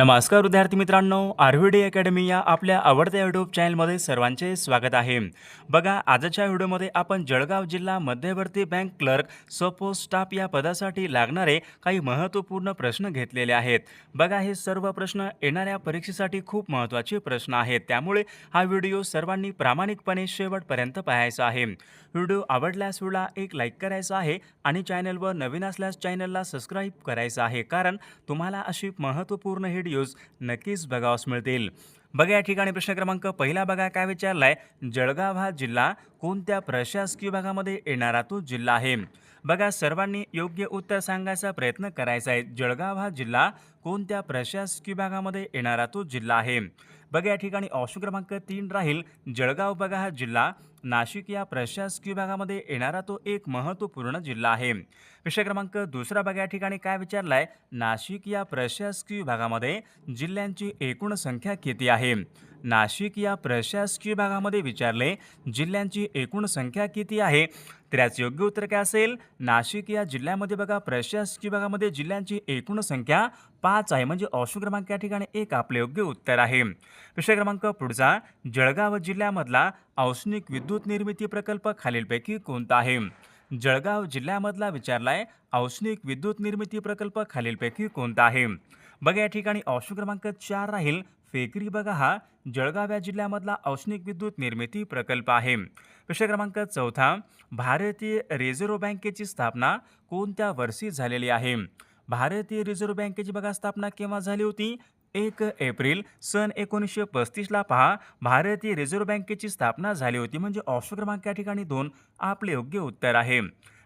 नमस्कार विद्यार्थी मित्रांनो आरव्हीडी अकॅडमी या आपल्या आवडत्या यूट्यूब चॅनलमध्ये सर्वांचे स्वागत आहे. बघा आजच्या व्हिडिओमध्ये आपण जळगाव जिल्हा मध्यवर्ती बँक क्लर्क सपोज स्टाफ या पदासाठी लागणारे काही महत्त्वपूर्ण प्रश्न घेतलेले आहेत. बघा हे सर्व प्रश्न येणाऱ्या परीक्षेसाठी खूप महत्त्वाचे प्रश्न आहेत. त्यामुळे हा व्हिडिओ सर्वांनी प्रामाणिकपणे शेवटपर्यंत पाहायचा आहे. व्हिडिओ आवडल्यास व्हिडिओला एक लाईक करायचा आहे आणि चॅनलवर नवीन असल्यास चॅनलला सबस्क्राईब करायचं आहे. कारण तुम्हाला अशी महत्त्वपूर्ण व्हिडिओज नक्कीच बघावास मिळतील. बघा या ठिकाणी प्रश्न क्रमांक पहिला बघा काय विचारलाय? जळगाव हा जिल्हा कोणत्या प्रशासकीय भागामध्ये येणारा तो जिल्हा आहे? बघा सर्वांनी योग्य उत्तर सांगायचा प्रयत्न करायचा आहे. जळगाव हा जिल्हा कोणत्या प्रशासकीय भागामध्ये येणारा तो जिल्हा आहे? बघा या ठिकाणी ऑप्शन क्रमांक तीन राहील जळगाव बघा हा जिल्हा. नाशिक या प्रशासकीय विभागामध्ये येणारा तो एक महत्त्वपूर्ण जिल्हा आहे. विषय क्रमांक दुसरा बघा या ठिकाणी काय विचारलाय? नाशिक या प्रशासकीय विभागामध्ये जिल्ह्यांची एकूण संख्या किती आहे? नाशिक या प्रशासकीय भागामध्ये विचारले जिल्ह्यांची एकूण संख्या किती आहे? तर याचं योग्य उत्तर काय असेल? नाशिक या जिल्ह्यामध्ये बघा प्रशासकीय भागामध्ये जिल्ह्यांची एकूण संख्या पाच आहे. म्हणजे ऑप्शन क्रमांक या ठिकाणी एक आपले योग्य उत्तर आहे. विषय क्रमांक पुढचा जळगाव जिल्ह्यामधला औष्णिक विद्युत निर्मिती प्रकल्प खालीलपैकी कोणता आहे? जळगाव जिल्ह्यामधला विचारलाय औष्णिक विद्युत निर्मिती प्रकल्प खालीलपैकी कोणता आहे? बघा या ठिकाणी ऑप्शन क्रमांक चार राहील फेकरी बघा हा जळगाव या जिल्ह्यामधला औष्णिक विद्युत निर्मिती प्रकल्प आहे. विषय क्रमांक चौथा भारतीय रिझर्व्ह बँकेची स्थापना कोणत्या वर्षी झालेली आहे? भारतीय रिझर्व्ह बँकेची बघा स्थापना केव्हा झाली होती? एक एप्रिल सन एकोणीसशे पस्तीसला पहा. भारतीय रिझर्व्ह बँकेची स्थापना झाली होती म्हणजे ऑप्शन क्रमांक या ठिकाणी दोन आपले योग्य उत्तर आहे.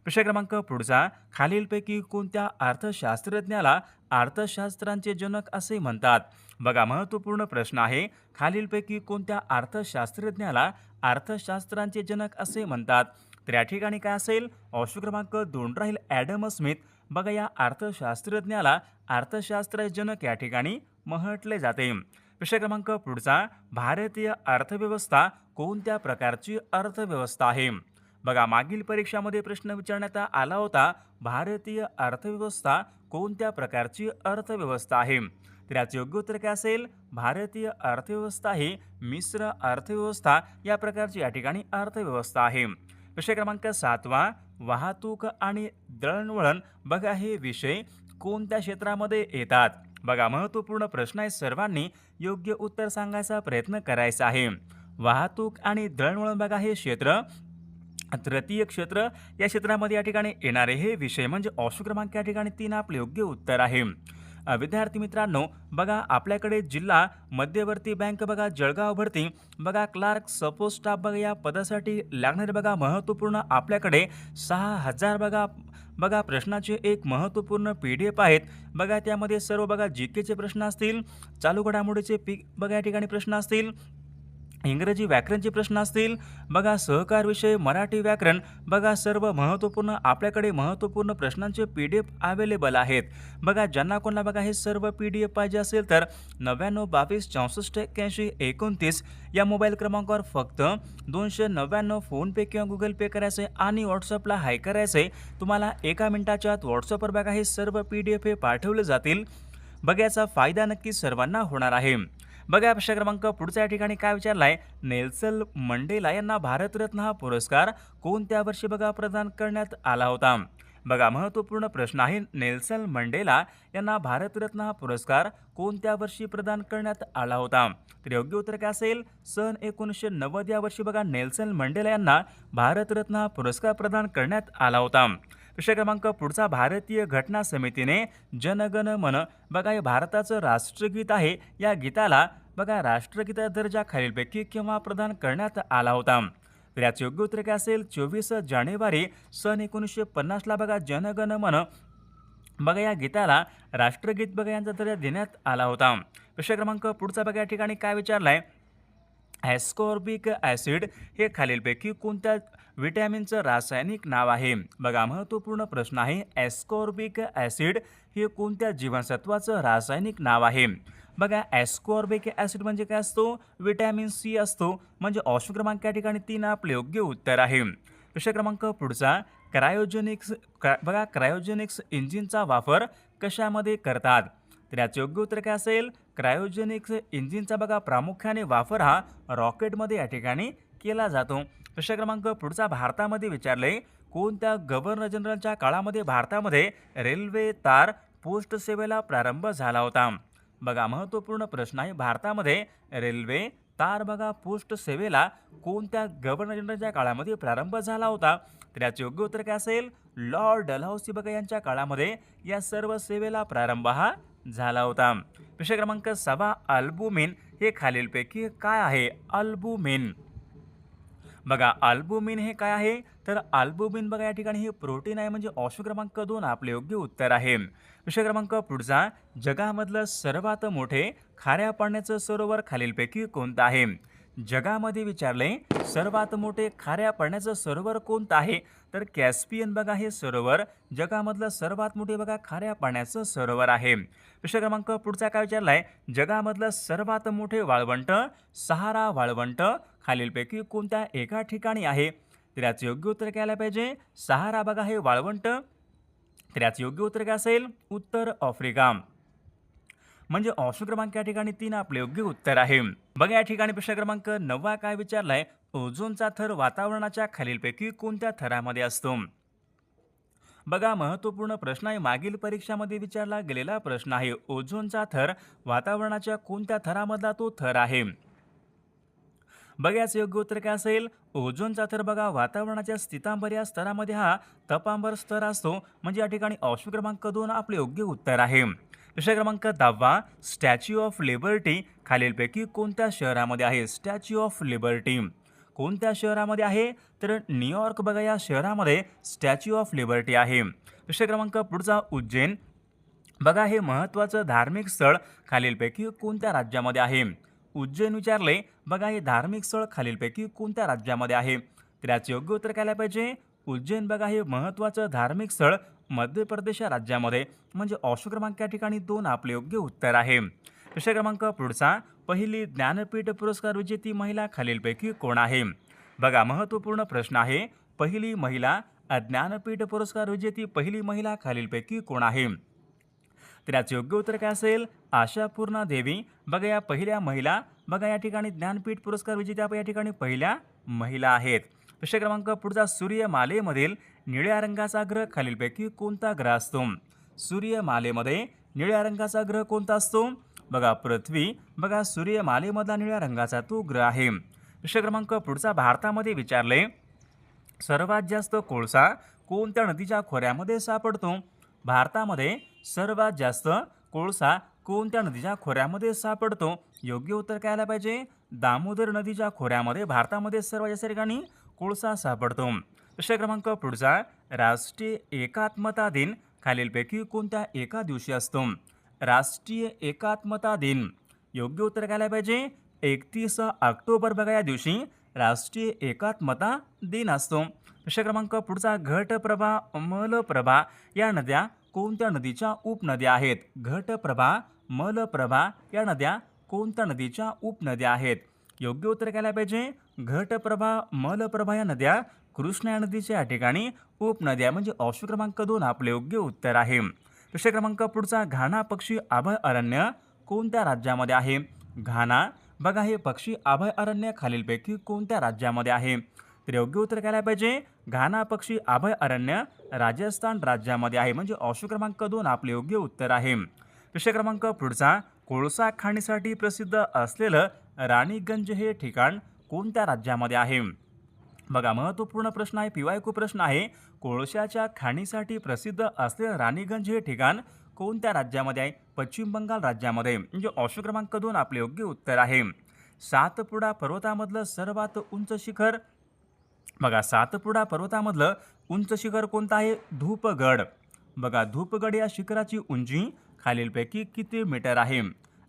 विषय क्रमांक पुढचा खालीलपैकी कोणत्या अर्थशास्त्रज्ञाला अर्थशास्त्रांचे जनक असे म्हणतात? बघा महत्त्वपूर्ण प्रश्न आहे खालीलपैकी कोणत्या अर्थशास्त्रज्ञाला अर्थशास्त्रांचे जनक असे म्हणतात? तर या ठिकाणी काय असेल? ऑप्शन क्रमांक दोन राहील ॲडम स्मिथ. बघा या अर्थशास्त्रज्ञाला अर्थशास्त्रजनक या ठिकाणी म्हटले जाते. विषय क्रमांक पुढचा भारतीय अर्थव्यवस्था कोणत्या प्रकारची अर्थव्यवस्था आहे? बघा मागील परीक्षामध्ये प्रश्न विचारण्यात आला होता भारतीय अर्थव्यवस्था कोणत्या प्रकारची अर्थव्यवस्था आहे? तर योग्य उत्तर काय असेल? भारतीय अर्थव्यवस्था ही मिश्र अर्थव्यवस्था या प्रकारची या ठिकाणी अर्थव्यवस्था आहे. विषय क्रमांक सातवा वाहतूक आणि दळणवळण. बघा हे विषय कोणत्या क्षेत्रामध्ये येतात? बघा महत्त्वपूर्ण प्रश्न आहे. सर्वांनी योग्य उत्तर सांगायचा प्रयत्न करायचा आहे. वाहतूक आणि दळणवळण बघा हे क्षेत्र तृतीय क्षेत्र या क्षेत्रामध्ये या ठिकाणी येणारे हे विषय म्हणजे ऑप्शन क्रमांक या ठिकाणी तीन आपले योग्य उत्तर आहे. विद्यार्थी मित्रांनो बघा आपल्याकडे जिल्हा मध्यवर्ती बँक बघा जळगाव भरती बघा क्लार्क सपोज स्टाफ बघा या पदासाठी लागणारे बघा महत्त्वपूर्ण आपल्याकडे सहा हजार बघा बघा प्रश्नाचे एक महत्त्वपूर्ण पी डी एफ आहेत. बघा त्यामध्ये सर्व बघा जी केचे प्रश्न असतील चालू घडामोडीचे पी बघा या ठिकाणी प्रश्न असतील. इंग्रजी व्याकरणचे प्रश्न असतील बघा सहकार विषय मराठी व्याकरण बघा सर्व महत्त्वपूर्ण आपल्याकडे महत्त्वपूर्ण प्रश्नांचे पी डी एफ अवेलेबल आहेत. बघा ज्यांना कोणाला बघा हे सर्व पी डी एफ पाहिजे असेल तर नव्याण्णव बावीस चौसष्ट एक्क्याऐंशी एकोणतीस या मोबाईल क्रमांकावर फक्त दोनशे नव्याण्णव फोनपे किंवा गुगल पे करायचं आहे आणि व्हॉट्सअपला हाय करायचं आहे. तुम्हाला एका मिनिटाच्या आत व्हॉट्सअपवर बघा हे सर्व पी डी एफ हे पाठवले जातील. बघा याचा फायदा नक्की सर्वांना होणार आहे. बघा प्रश्न क्रमांक पुढच्या या ठिकाणी काय विचारलाय? नेल्सन मंडेला यांना भारतरत्न हा पुरस्कार कोणत्या वर्षी बघा प्रदान करण्यात आला होता? बघा महत्त्वपूर्ण प्रश्न आहे. नेल्सन मंडेला यांना भारतरत्न हा पुरस्कार कोणत्या वर्षी प्रदान करण्यात आला होता? तर योग्य उत्तर काय असेल? सन एकोणीसशे नव्वद या वर्षी बघा नेल्सन मंडेला यांना भारतरत्न हा पुरस्कार प्रदान करण्यात आला होता. विषय क्रमांक पुढचा भारतीय घटना समितीने जनगण मन. बघा हे भारताचं राष्ट्रगीत आहे. या गीताला बघा राष्ट्रगीता दर्जा खालीलपैकी केव्हा प्रदान करण्यात आला होता? तर याचे योग्य उत्तर काय असेल? चोवीस जानेवारी सन एकोणीसशे पन्नासला बघा जनगण मन. बघा या गीताला राष्ट्रगीत बघा यांचा दर्जा देण्यात आला होता. विषय क्रमांक पुढचा बघा या ठिकाणी काय विचारलाय? ॲस्कॉर्बिक ॲसिड हे खालीलपैकी कोणत्या विटॅमिनचं रासायनिक नाव आहे? बघा महत्त्वपूर्ण प्रश्न आहे ॲस्कॉर्बिक ॲसिड हे कोणत्या जीवनसत्वाचं रासायनिक नाव आहे? बघा ॲस्कॉर्बिक ॲसिड म्हणजे काय असतो? विटॅमिन सी असतो. म्हणजे ऑप्शन क्रमांक या ठिकाणी तीन आपले योग्य उत्तर आहे. प्रश्न क्रमांक पुढचा क्रायोजेनिक्स क्रा बघा क्रायोजेनिक्स इंजिनचा वापर कशामध्ये करतात? तर याचे योग्य उत्तर काय असेल? क्रायोजेनिक्स इंजिनचा बघा प्रामुख्याने वापर हा रॉकेटमध्ये या ठिकाणी केला जातो. प्रश्न क्रमांक पुढचा भारतामध्ये विचारले कोणत्या गव्हर्नर जनरलच्या काळामध्ये भारतामध्ये रेल्वे तार पोस्ट सेवेला प्रारंभ झाला होता? बघा महत्त्वपूर्ण प्रश्न आहे भारतामध्ये रेल्वे तार बघा पोस्ट सेवेला कोणत्या गव्हर्नर जनरलच्या काळामध्ये प्रारंभ झाला होता? तर याचे योग्य उत्तर काय असेल? लॉर्ड डलहौसी बघा यांच्या काळामध्ये या सर्व सेवेला प्रारंभ हा झाला होता. प्रश्न क्रमांक सहा अल्बुमिन. हे खालीलपैकी काय आहे? अल्बुमिन. बघा अल्बुमिन हे काय आहे? तर अल्बुमिन बघा या ठिकाणी हे प्रोटीन आहे म्हणजे ऑप्शन क्रमांक दोन आपले योग्य उत्तर आहे. विषय क्रमांक पुढचा. जगामधलं सर्वात मोठे खाऱ्या पाण्याचं सरोवर खालीलपैकी कोणतं आहे? जगामध्ये विचारले सर्वात मोठे खाऱ्या पाण्याचं सरोवर कोणतं आहे? तर कॅस्पियन बघा हे सरोवर. जगामधलं सर्वात मोठे बघा खाऱ्या पाण्याचं सरोवर आहे. प्रश्न क्रमांक पुढचा काय विचारलाय? जगामधलं सर्वात मोठे वाळवंट सहारा वाळवंट खालीलपैकी कोणत्या एका ठिकाणी आहे? तर याचं योग्य उत्तर काय आलं पाहिजे. सहारा बघा हे वाळवंट. तर याचं योग्य उत्तर काय असेल? उत्तर आफ्रिका. म्हणजे ऑप्शन क्रमांक या ठिकाणी तीन आपले योग्य उत्तर आहे. बघा या ठिकाणी प्रश्न क्रमांक नववा काय विचारलाय? ओझोनचा थर वातावरणाच्या खालीलपैकी कोणत्या थरामध्ये असतो? बघा महत्त्वपूर्ण प्रश्न आहे. मागील परीक्षामध्ये विचारला गेलेला प्रश्न आहे. ओझोनचा थर वातावरणाच्या कोणत्या थरामधला तो थर आहे? बघाच योग्य उत्तर काय असेल? ओझोनचा थर बघा वातावरणाच्या स्थितांबर या स्तरामध्ये हा तपांबर स्तर असतो. म्हणजे या ठिकाणी ऑप्शन क्रमांक दोन आपले योग्य उत्तर आहे. विषय क्रमांक दहावा स्टॅच्यू ऑफ लिबर्टी खालीलपैकी कोणत्या शहरामध्ये आहे स्टॅच्यू ऑफ लिबर्टी कोणत्या शहरामध्ये आहे? तर न्यूयॉर्क बघा या शहरामध्ये स्टॅच्यू ऑफ लिबर्टी आहे. विषय क्रमांक पुढचा उज्जैन. बघा हे महत्त्वाचं धार्मिक स्थळ खालीलपैकी कोणत्या राज्यामध्ये आहे? उज्जैन विचारले. बघा हे धार्मिक स्थळ खालीलपैकी कोणत्या राज्यामध्ये आहे? तर याचे योग्य उत्तर काय पाहिजे? उज्जैन बघा हे महत्त्वाचं धार्मिक स्थळ मध्य प्रदेश या राज्यामध्ये म्हणजे ऑप्शन क्रमांक या ठिकाणी दोन आपले योग्य उत्तर आहे. विषय क्रमांक पुढचा पहिली ज्ञानपीठ पुरस्कार विजेती महिला खालीलपैकी कोण आहे? बघा महत्त्वपूर्ण प्रश्न आहे पहिली महिला ज्ञानपीठ पुरस्कार विजेती पहिली महिला खालीलपैकी कोण आहे? तर याचं योग्य उत्तर काय असेल? आशापूर्णा देवी. बघा या पहिल्या महिला बघा या ठिकाणी ज्ञानपीठ पुरस्कार विजेत्या या ठिकाणी पहिल्या महिला आहेत. विषय क्रमांक पुढचा सूर्यमालेमधील निळ्या रंगाचा ग्रह खालीलपैकी कोणता ग्रह असतो? सूर्यमालेमध्ये निळ्या रंगाचा ग्रह कोणता असतो? बघा पृथ्वी. बघा सूर्यमालेमधला निळ्या रंगाचा तो ग्रह आहे. प्रश्न क्रमांक पुढचा भारतामध्ये विचारले. सर्वात जास्त कोळसा कोणत्या नदीच्या खोऱ्यामध्ये सापडतो? भारतामध्ये सर्वात जास्त कोळसा कोणत्या नदीच्या खोऱ्यामध्ये सापडतो? योग्य उत्तर काय आलं पाहिजे. दामोदर नदीच्या खोऱ्यामध्ये भारतामध्ये सर्वात जास्त ठिकाणी कोळसा सापडतो. विषय क्रमांक पुढचा राष्ट्रीय एकात्मता दिन खालीलपैकी कोणत्या एका दिवशी असतो? राष्ट्रीय एकात्मता दिन. योग्य उत्तर घ्यायला पाहिजे. एकतीस ऑक्टोबर बघा या दिवशी राष्ट्रीय एकात्मता दिन असतो. विषय क्रमांक पुढचा घटप्रभा मलप्रभा या नद्या कोणत्या नदीच्या उपनद्या आहेत? घटप्रभा मलप्रभा या नद्या कोणत्या नदीच्या उपनद्या आहेत? योग्य उत्तर काय पाहिजे. घटप्रभा मलप्रभा या नद्या कृष्णा या नदीच्या या ठिकाणी उपनद्या म्हणजे ऑप्शन क्रमांक दोन आपले योग्य उत्तर आहे. प्रश्न क्रमांक पुढचा घाणा पक्षी अभय अरण्य कोणत्या राज्यामध्ये आहे? घाणा बघा हे पक्षी अभय अरण्य खालीलपैकी कोणत्या राज्यामध्ये आहे? तर योग्य उत्तर काय पाहिजे घाना पक्षी अभय अरण्य राजस्थान राज्यामध्ये आहे म्हणजे ऑप्शन क्रमांक दोन आपले योग्य उत्तर आहे. प्रश्न क्रमांक पुढचा कोळसा खाणीसाठी प्रसिद्ध असलेलं राणीगंज हे ठिकाण कोणत्या राज्यामध्ये आहे? बघा महत्त्वपूर्ण प्रश्न आहे पिवायकू प्रश्न आहे. कोळशाच्या खाणीसाठी प्रसिद्ध असलेलं राणीगंज हे ठिकाण कोणत्या राज्यामध्ये आहे? पश्चिम बंगाल राज्यामध्ये. म्हणजे ऑप्शन क्रमांक दोन आपले योग्य उत्तर आहे. सातपुडा पर्वतामधलं सर्वात उंच शिखर. बघा सातपुडा पर्वतामधलं उंच शिखर कोणतं आहे? धूपगड. बघा धूपगड या शिखराची उंची खालीलपैकी किती मीटर आहे?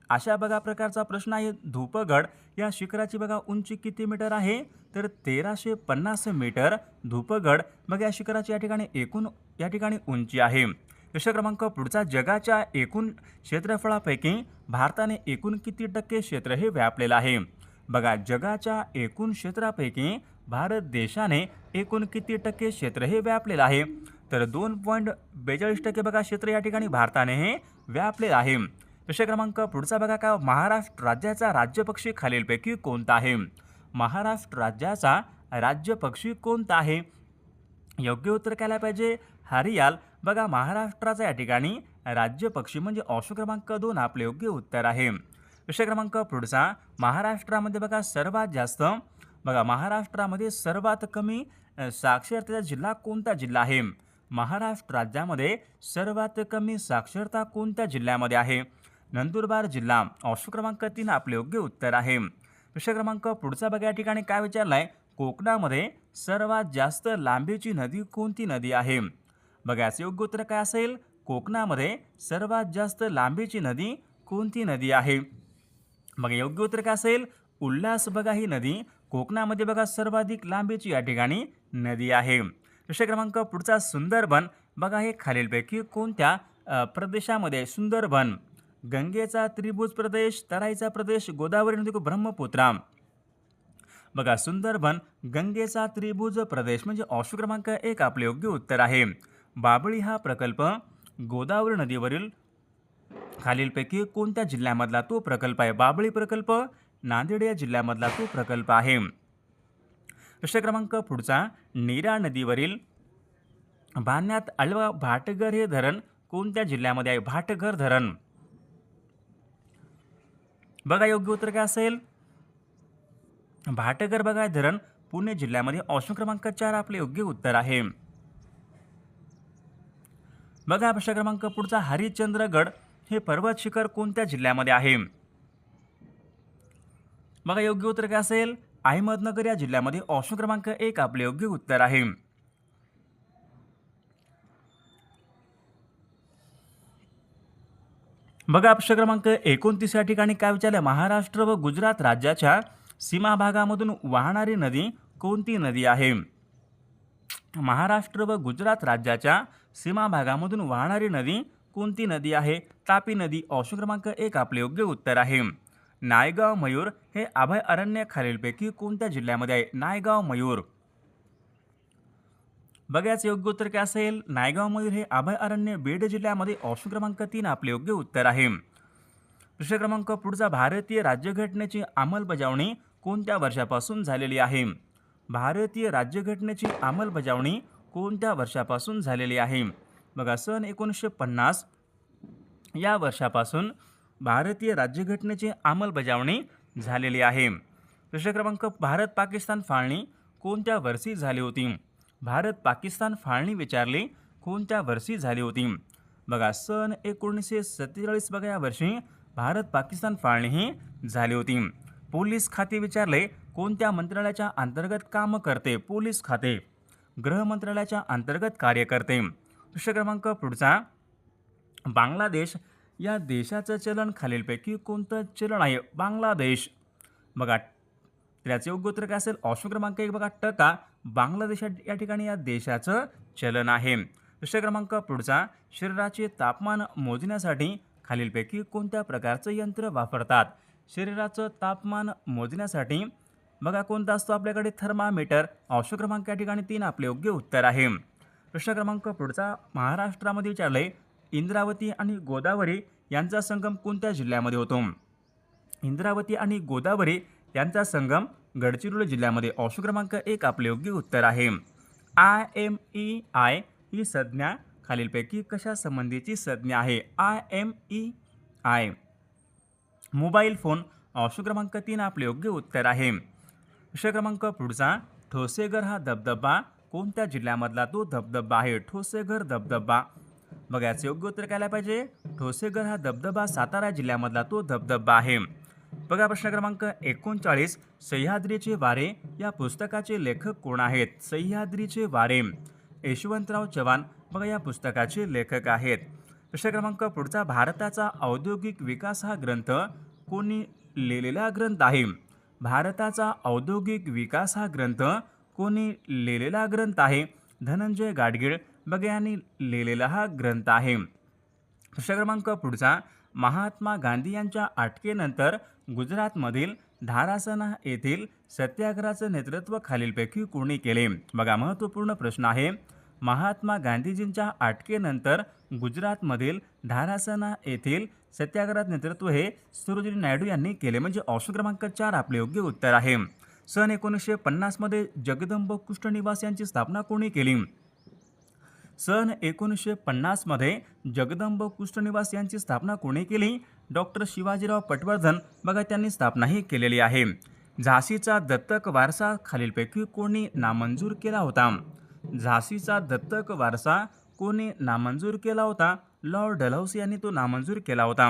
अशा बघा प्रकारचा प्रश्न आहे. धूपगड या शिखराची बघा उंची किती मीटर आहे? तर तेराशे पन्नास मीटर धूपगड मग या शिखराची या ठिकाणी एकूण या ठिकाणी उंची आहे. प्रश्न क्रमांक पुढचा जगाच्या एकूण क्षेत्रफळापैकी भारताने एकूण किती टक्के क्षेत्र हे व्यापलेलं आहे? बघा जगाच्या एकूण क्षेत्रापैकी भारत देशाने एकूण किती टक्के क्षेत्र हे व्यापलेलं आहे? तर दोन पॉईंट बेचाळीस टक्के बघा क्षेत्र या ठिकाणी भारताने हे व्यापलेलं आहे. विषय क्रमांक पुढचा बघा का. महाराष्ट्र राज्याचा राज्यपक्षी खालीलपैकी कोणता आहे? महाराष्ट्र राज्याचा राज्यपक्षी कोणता आहे? योग्य उत्तर काय पाहिजे. हरियाल. बघा महाराष्ट्राचा या ठिकाणी राज्यपक्षी म्हणजे ऑप्शन क्रमांक दोन आपले योग्य उत्तर आहे. विषय क्रमांक पुढचा. महाराष्ट्रामध्ये बघा सर्वात जास्त बघा महाराष्ट्रामध्ये सर्वात कमी साक्षरतेचा जिल्हा कोणता जिल्हा आहे? महाराष्ट्र राज्यामध्ये सर्वात कमी साक्षरता कोणत्या जिल्ह्यामध्ये आहे? नंदुरबार जिल्हा ऑप्शन क्रमांक तीन आपले योग्य उत्तर आहे. प्रश्न क्रमांक पुढचा बघा या ठिकाणी काय विचारला आहे कोकणामध्ये सर्वात जास्त लांबीची नदी कोणती नदी आहे? बघायचं योग्य उत्तर काय असेल? कोकणामध्ये सर्वात जास्त लांबीची नदी कोणती नदी आहे? बघा योग्य उत्तर काय असेल? उल्हास बघा ही नदी. कोकणामध्ये बघा सर्वाधिक लांबीची या ठिकाणी नदी आहे. प्रश्न क्रमांक पुढचा सुंदरबन. बघा हे खालीलपैकी कोणत्या प्रदेशामध्ये सुंदरबन? गंगेचा त्रिभुज प्रदेश तराईचा प्रदेश गोदावरी नदी ब्रह्मपुत्रा. बघा सुंदरबन गंगेचा त्रिभुज प्रदेश म्हणजे ऑप्शन क्रमांक एक आपले योग्य उत्तर आहे. बाबळी हा प्रकल्प गोदावरी नदीवरील खालीलपैकी कोणत्या जिल्ह्यामधला तो प्रकल्प आहे? बाबळी प्रकल्प नांदेड या जिल्ह्यामधला तो प्रकल्प आहे. प्रश्न क्रमांक पुढचा नीरा नदीवरील बांधण्यात आळवा भाटघर हे धरण कोणत्या जिल्ह्यामध्ये आहे? भाटघर धरण. बघा योग्य उत्तर काय असेल? भाटघर बघा धरण पुणे जिल्ह्यामध्ये ऑप्शन क्रमांक चार आपले योग्य उत्तर आहे. बघा प्रश्न क्रमांक पुढचा हरिश्चंद्रगड हे पर्वत शिखर कोणत्या जिल्ह्यामध्ये आहे? बघा योग्य उत्तर काय असेल? अहमदनगर या जिल्ह्यामध्ये ऑप्शन क्रमांक एक आपले योग्य उत्तर आहे. बघा प्रश्न क्रमांक एकोणतीस या ठिकाणी काय विचारलं? महाराष्ट्र व गुजरात राज्याच्या सीमा भागामधून वाहणारी नदी कोणती नदी आहे? महाराष्ट्र व गुजरात राज्याच्या सीमा भागामधून वाहणारी नदी कोणती नदी आहे? तापी नदी ऑप्शन क्रमांक एक आपले योग्य उत्तर आहे. नायगाव मयूर हे अभयारण्य खालीलपैकी कोणत्या जिल्ह्यामध्ये आहे? नायगाव मयूर. बघायचं योग्य उत्तर काय असेल? नायगावमधील हे अभयारण्य बीड जिल्ह्यामध्ये ऑप्शन क्रमांक तीन आपले योग्य उत्तर आहे. प्रश्न क्रमांक पुढचा भारतीय राज्यघटनेची अंमलबजावणी कोणत्या वर्षापासून झालेली आहे? भारतीय राज्यघटनेची अंमलबजावणी कोणत्या वर्षापासून झालेली आहे? बघा सन एकोणीसशे पन्नास या वर्षापासून भारतीय राज्यघटनेची अंमलबजावणी झालेली आहे. प्रश्न क्रमांक भारत पाकिस्तान फाळणी कोणत्या वर्षी झाली होती? भारत पाकिस्तान फाळणी विचारली कोणत्या वर्षी झाली होती? बघा सन एकोणीसशे सत्तेचाळीस बघा या वर्षी भारत पाकिस्तान फाळणी ही झाली होती. पोलीस खाते विचारले कोणत्या मंत्रालयाच्या अंतर्गत काम करते पोलीस खाते? गृह मंत्रालयाच्या अंतर्गत कार्य करते. प्रश्न क्रमांक पुढचा. बांगलादेश या देशाचं चलन खालीलपैकी कोणतं चलन आहे? बांगलादेश. बघा त्याचे योग्य उत्तर काय असेल? ऑप्शन क्रमांक एक बघा टका. बांगलादेश या- ठिकाणी या देशाचं चलन आहे. विषय क्रमांक पुढचा शरीराचे तापमान मोजण्यासाठी खालीलपैकी कोणत्या प्रकारचं यंत्र वापरतात? शरीराचं तापमान मोजण्यासाठी बघा कोणता असतो आपल्याकडे थर्मामीटर? ऑप्शन क्रमांक या ठिकाणी तीन आपले योग्य उत्तर आहे. प्रश्न क्रमांक पुढचा महाराष्ट्रामध्ये विचारले इंद्रावती आणि गोदावरी यांचा संगम कोणत्या जिल्ह्यामध्ये होतो? इंद्रावती आणि गोदावरी यांचा संगम गडचिरोली जिल्ह्यामध्ये ऑप्शन क्रमांक एक आपले योग्य उत्तर आहे. आय एम ई आय ही संज्ञा खालीलपैकी कशा संबंधीची संज्ञा आहे? I M E I mobile phone option क्रमांक तीन आपले योग्य उत्तर आहे. विषय क्रमांक पुढचा ठोसेघर हा धबधबा कोणत्या जिल्ह्यामधला? तो धबधबा आहे. ठोसेघर धबधबा. बघा याचं योग्य उत्तर काय पाहिजे? ठोसेघर हा धबधबा सातारा जिल्ह्यामधला तो धबधबा आहे. बघा प्रश्न क्रमांक एकोणचाळीस सह्याद्रीचे वारे या पुस्तकाचे लेखक कोण आहेत? सह्याद्रीचे वारे. यशवंतराव चव्हाण बघा या पुस्तकाचे लेखक आहेत. प्रश्न क्रमांक पुढचा भारताचा औद्योगिक विकास हा ग्रंथ कोणी लिहिलेला ग्रंथ आहे? भारताचा औद्योगिक विकास हा ग्रंथ कोणी लिहिलेला ग्रंथ आहे? धनंजय गाडगीळ बघा यांनी लिहिलेला हा ग्रंथ आहे. प्रश्न क्रमांक पुढचा महात्मा गांधी यांच्या अटकेनंतर गुजरातमधील धारासना येथील सत्याग्रहाचं नेतृत्व खालीलपैकी कोणी केले? बघा महत्त्वपूर्ण प्रश्न आहे. महात्मा गांधीजींच्या अटकेनंतर गुजरातमधील धारासना येथील सत्याग्रहात नेतृत्व हे सरोजिनी नायडू यांनी केले. म्हणजे ऑप्शन क्रमांक चार आपले योग्य उत्तर आहे. सन एकोणीसशे पन्नासमध्ये जगदंब कुष्ठनिवास यांची स्थापना कोणी केली? सन एकोणीसशे पन्नासमध्ये जगदंब कुष्ठनिवास यांची स्थापना कोणी केली? डॉक्टर शिवाजीराव पटवर्धन. बघा त्यांनी स्थापनाही केलेली आहे. झाशीचा दत्तक वारसा खालीलपैकी कोणी नामंजूर केला होता? झाशीचा दत्तक वारसा कोणी नामंजूर केला होता? लॉर्ड डलहौसी यांनी तो नामंजूर केला होता.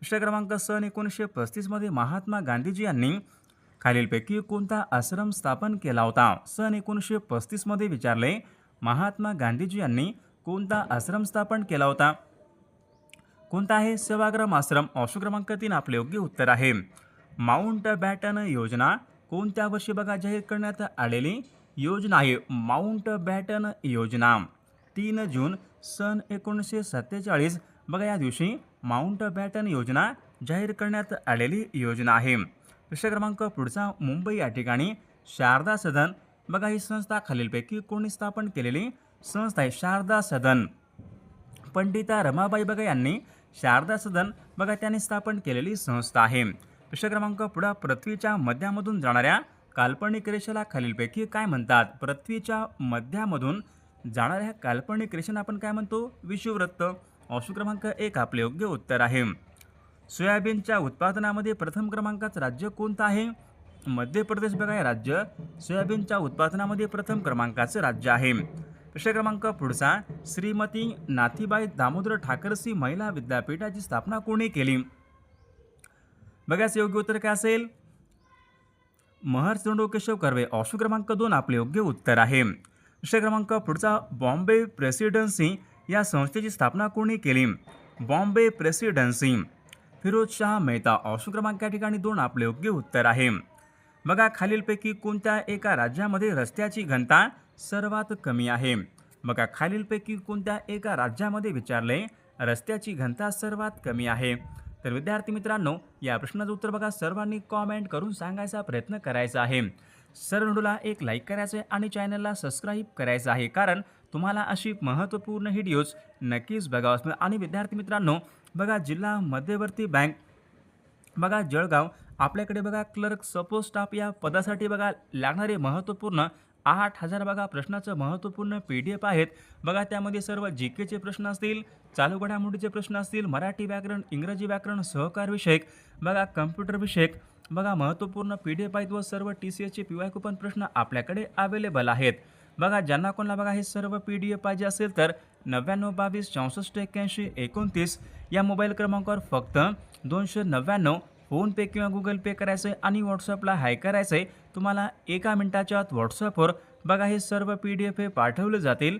प्रश्न क्रमांक सन एकोणीसशे पस्तीसमध्ये महात्मा गांधीजी यांनी खालीलपैकी कोणता आश्रम स्थापन केला होता? सन एकोणीसशे पस्तीसमध्ये विचारले महात्मा गांधीजी यांनी कोणता आश्रम स्थापन केला होता? कोणता आहे? सेवाग्राम आश्रम. ऑप्शन क्रमांक तीन आपले योग्य उत्तर आहे. माउंट बॅटन योजना. कोणत्या वर्षी बघा जाहीर करण्यात आलेली योजना आहे? माउंट बॅटन योजना. तीन जून सन एकोणीसशे सत्तेचाळीस. बघा या दिवशी माउंट बॅटन योजना जाहीर करण्यात आलेली योजना आहे. प्रश्न क्रमांक पुढचा. मुंबई या ठिकाणी शारदा सदन बघा ही संस्था खालीलपैकी कोणी स्थापन केलेली संस्था आहे शारदा सदन. पंडिता रमाबाई बघा यांनी शारदा सदन बघा त्यांनी स्थापन केलेली संस्था आहे. प्रश्न क्रमांक पुढा पृथ्वीच्या मध्यामधून जाणाऱ्या काल्पनिक रेषेला खालीलपैकी काय म्हणतात? पृथ्वीच्या मध्यामधून जाणाऱ्या काल्पनिक रेषेला आपण काय म्हणतो? विषुववृत्त. ऑप्शन क्रमांक एक आपले योग्य उत्तर आहे. सोयाबीनच्या उत्पादनामध्ये प्रथम क्रमांकाचं राज्य कोणतं आहे? मध्य प्रदेश बघा हे राज्य सोयाबीनच्या उत्पादनामध्ये प्रथम क्रमांकाचं राज्य आहे. प्रश्न क्रमांक पुढचा श्रीमती नाथीबाई दामोदर ठाकरसी महिला विद्यापीठाची स्थापना कोणी केली? बघायचं योग्य उत्तर काय असेल? महर चंडू केशव कर्वे. ऑप्शन क्रमांक दोन आपले योग्य उत्तर आहे. प्रश्न क्रमांक पुढचा बॉम्बे प्रेसिडेन्सी या संस्थेची स्थापना कोणी केली? Bombay presidency. Firoz Shah Mehta. Option क्रमांक या ठिकाणी दोन आपले योग्य उत्तर आहे. बघा खालीलपैकी कोणत्या एका राज्यामध्ये रस्त्याची घनता सर्वात कमी आहे? बघा खालीलपैकी कोणत्या एका राज्यामध्ये विचारले रस्त्याची घनता सर्वात कमी आहे? तर विद्यार्थी मित्रांनो या प्रश्नाचं उत्तर बघा. सर्वांनी कॉमेंट करून सांगायचा प्रयत्न करायचा आहे. सर्व व्हिडिओला एक लाईक करायचं आहे आणि चॅनलला सबस्क्राईब करायचं आहे. कारण तुम्हाला अशी महत्त्वपूर्ण व्हिडिओज नक्कीच बघावं आणि विद्यार्थी मित्रांनो बघा जिल्हा मध्यवर्ती बँक बघा जळगाव आपल्याकडे बघा क्लर्क सपोज स्टाफ या पदासाठी बघा लागणारे महत्त्वपूर्ण आठ हजार बघा प्रश्नाचं महत्त्वपूर्ण पी डी एफ आहेत. बघा त्यामध्ये सर्व जी केचे प्रश्न असतील चालू घडामोडीचे प्रश्न असतील मराठी व्याकरण इंग्रजी व्याकरण सहकार विषयक बघा कम्प्युटर विषयक बघा महत्त्वपूर्ण पी डी एफ आहेत व सर्व टी सी एसचे पी वाय कुपन प्रश्न आपल्याकडे अवेलेबल आहेत. बघा ज्यांना कोणाला बघा हे सर्व पी डी एफ पाहिजे असेल तर नव्याण्णव बावीस चौसष्ट एक्क्याऐंशी एकोणतीस या मोबाईल क्रमांकावर फक्त दोनशे नव्याण्णव फोनपे किंवा गुगल पे करायचं आहे आणि व्हॉट्सअपला हाय करायचं आहे तुम्हाला एका मिनटाच्या आत व्हॉट्सअपवर बघा हे सर्व पी डी एफ हे पाठवले जातील.